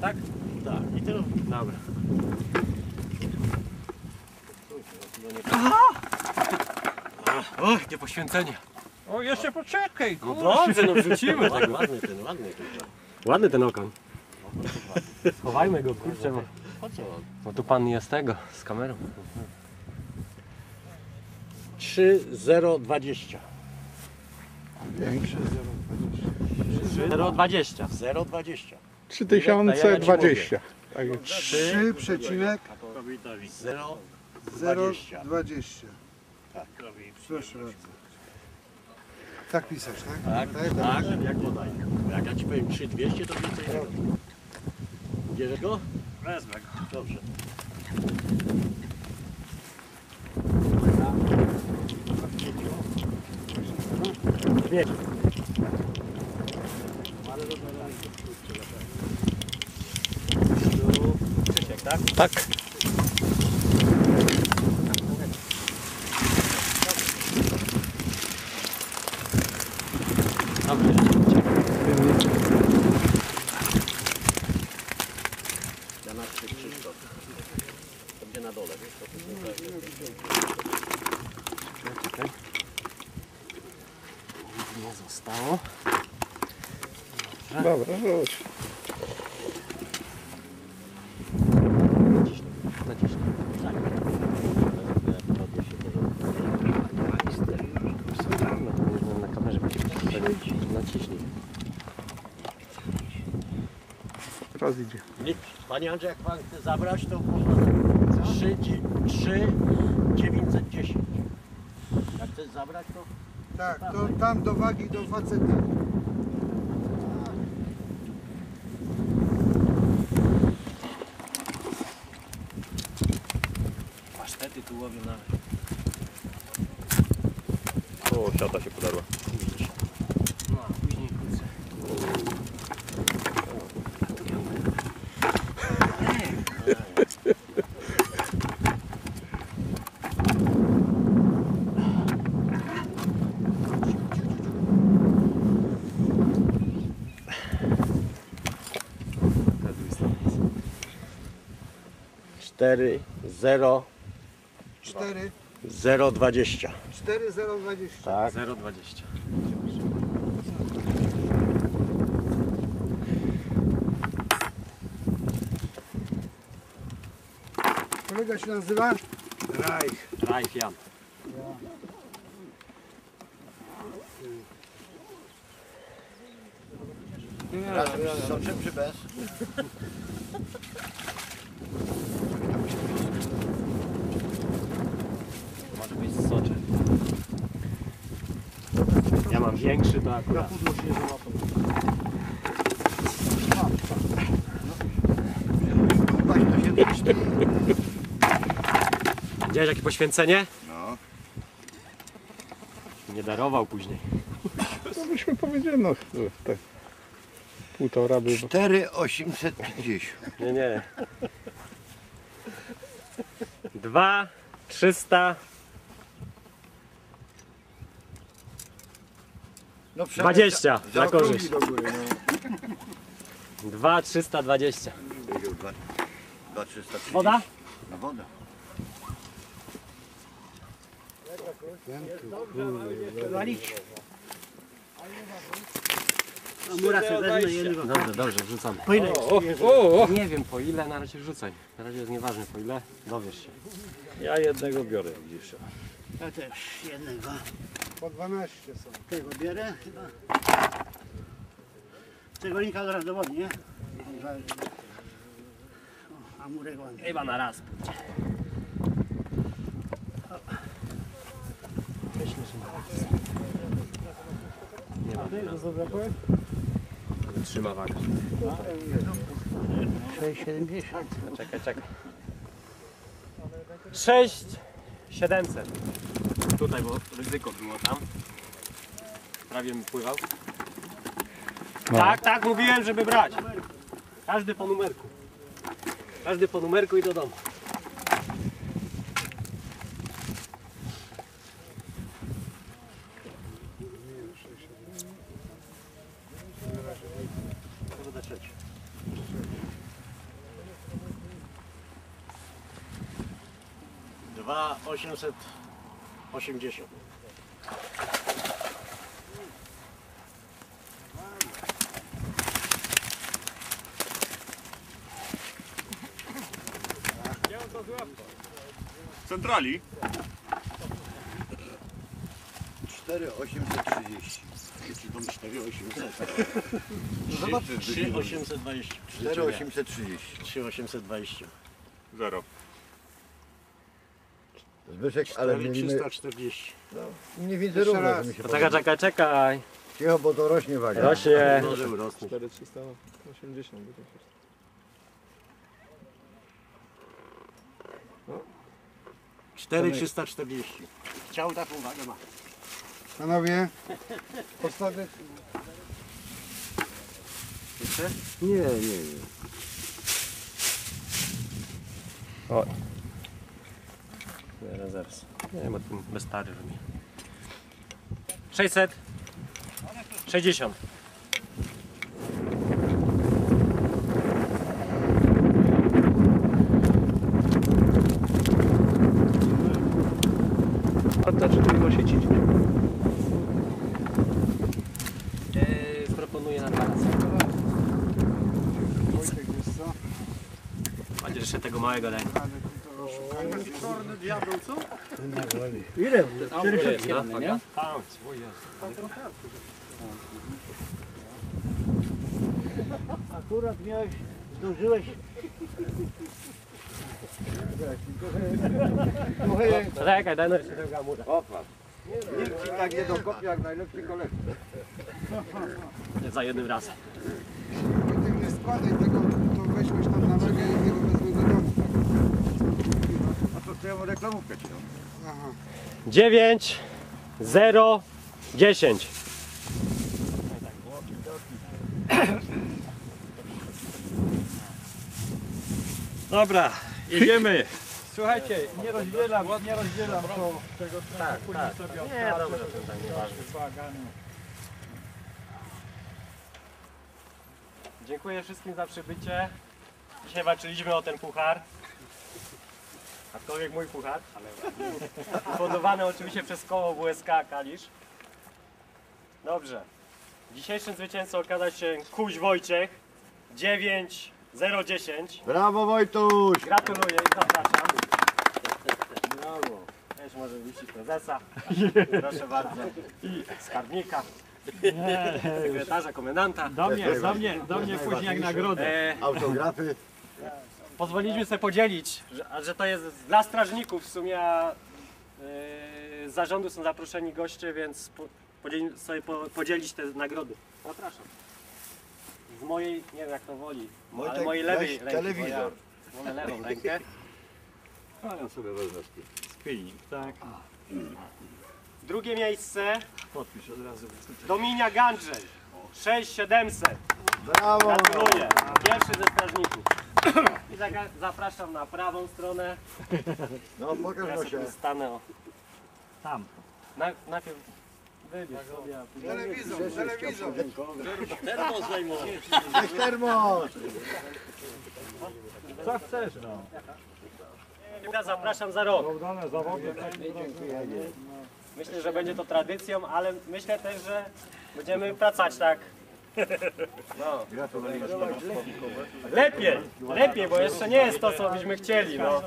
Tak? Tak. I teraz? Dobra. Och, nie poświęcenie. O, jeszcze poczekaj, No dobrze, no wrzucimy tego. Ładny ten, ładny ten. Ładny ten okoń. Schowajmy go, kurczę, bo, Po co? bo tu pan jest tego, z kamerą. 3020. Większe 0,20. 020. 3020. Tak jest. 3 przecinek 020. 020. Proszę bardzo. Tak pisać, tak? Tak, tak, jak podaj. Jak ja ci powiem 3200 to więcej nie robię. Bierzesz go? Wezmę go. Dobrze. Krzysiek, tak? Tak. Dobrze. Ja na trzy Krzysztof. To gdzie na dole, wiesz? To Czekaj. Nie zostało. Dobra, rzuć. Naciśnij. Naciśnij. Tak. Ja robię się No to nie znam na kamerze. będzie Naciśnij. Raz idzie. Nic. Panie Andrzej, jak pan chce zabrać, to można 3, 3 910. Jak chcesz zabrać, to Tak, to tam do wagi do faceta. Pasztety tu łowią nawet. O, siata się podarła. 4 0 4 0 20. 4 0 20. Tak. 0,20. Kolega się nazywa? Reich. Rajf Jan. Razem z soczem czy? Może być z soczem. Ja mam większy, to akurat. Widziałeś jakie poświęcenie? No. Nie darował później. To byśmy powiedzieli, no tak. Półtora by. 4, 850. Nie, nie. Dwa, trzysta, No, dwadzieścia na zaokrągli korzyść. do góry, no. Dwa, trzysta, dwadzieścia. 2330. Woda? Dobrze, dobrze, wrzucam. Nie wiem po ile, na razie wrzucaj. Na razie jest nieważne po ile, dowiesz się. Ja jednego biorę widzisz. Ja też jednego. Po 12 są. Tego bierę chyba. Tego linka zaraz dowodni, nie? O, Amurek ładny. Chyba na raz pójdzie. Myślę, że na raz. Nie ma Trzyma wagę. 6,70. Czekaj, czekaj. 6 700. Tutaj, bo ryzyko było tam. Prawie mi pływał. Tak, tak, mówiłem, żeby brać. Każdy po numerku. Każdy po numerku i do domu. Dwa 880. Centrali? 4830. Czy tam 4800? Zobacz, 3820. 4830. 3820. Zero. Zbyszek, ale mielimy 4340. mniej więcej równo, to mi się Czekaj, czekaj, czekaj. Cicho, bo to rośnie waga. Rośnie. Może urosnąć. 4380 by to się 4340. Chciał taką wagę ma. Panowie, postawy... Nie, nie, nie. Zaraz, zaraz. Nie wiem, o tym bez pary robi. 600. 60. A ta czy to miło siecić? Eee, proponuję na teraz. Wojtek, wiesz co? Będzie jeszcze tego małego daj. Czarny diabeł, co? Ile? No, nie? Akurat miałeś, zdążyłeś Czekaj, daj jeszcze tego amura. Nikt ci tak nie dokopie jak najlepszy kolega. Za jednym razem. Wojtek, nie składaj tego, to weźmiesz tam na wagę i jego wezmę do domu. A to ja reklamówkę ci dam. Aha. 9, 0, 10. Dobra, jedziemy. Słuchajcie, nie rozdzielam, nie rozdzielam to tego Tak, tak. Nie, dobrze, to tak nieważne. Dziękuję wszystkim za przybycie. Dzisiaj walczyliśmy o ten puchar. Aczkolwiek mój puchar. Fundowany oczywiście przez koło WSK Kalisz. Dobrze. Dzisiejszym zwycięzcą okazał się Kuś Wojciech 9010. Brawo Wojtuś! Gratuluję i zapraszam. Brawo. Też może wisi prezesa. Proszę bardzo. I skarbnika. Sekretarza, komendanta. Do mnie, do mnie, do mnie później jak nagrodę. Autografy. Pozwoliliśmy sobie podzielić, że, a że to jest dla strażników w sumie, a z zarządu są zaproszeni goście, więc po, podzieli, sobie po, podzielić te nagrody. Zapraszam. Z mojej, nie wiem jak to woli, ale Wojtek, mojej lewej ręki, telewizor. Bo ja lewą rękę. A ja sobie wezmę spilnik, tak. Drugie miejsce Podpisz od razu. Dominia Gandrzej. 6700. Brawo! Gratuluję. Pierwszy ze strażników. I zaga- zapraszam na prawą stronę. No pokaż Ja się. stanę. O. Tam. Na, najpierw wybierz sobie. Telewizor, telewizor. Termos zajmował. Termos! Co chcesz no? Ja Zapraszam za rok. Udane zawody. Myślę, że będzie to tradycją, ale myślę też, że będziemy pracować tak. No. Lepiej, lepiej, bo jeszcze nie jest to, co byśmy chcieli. No.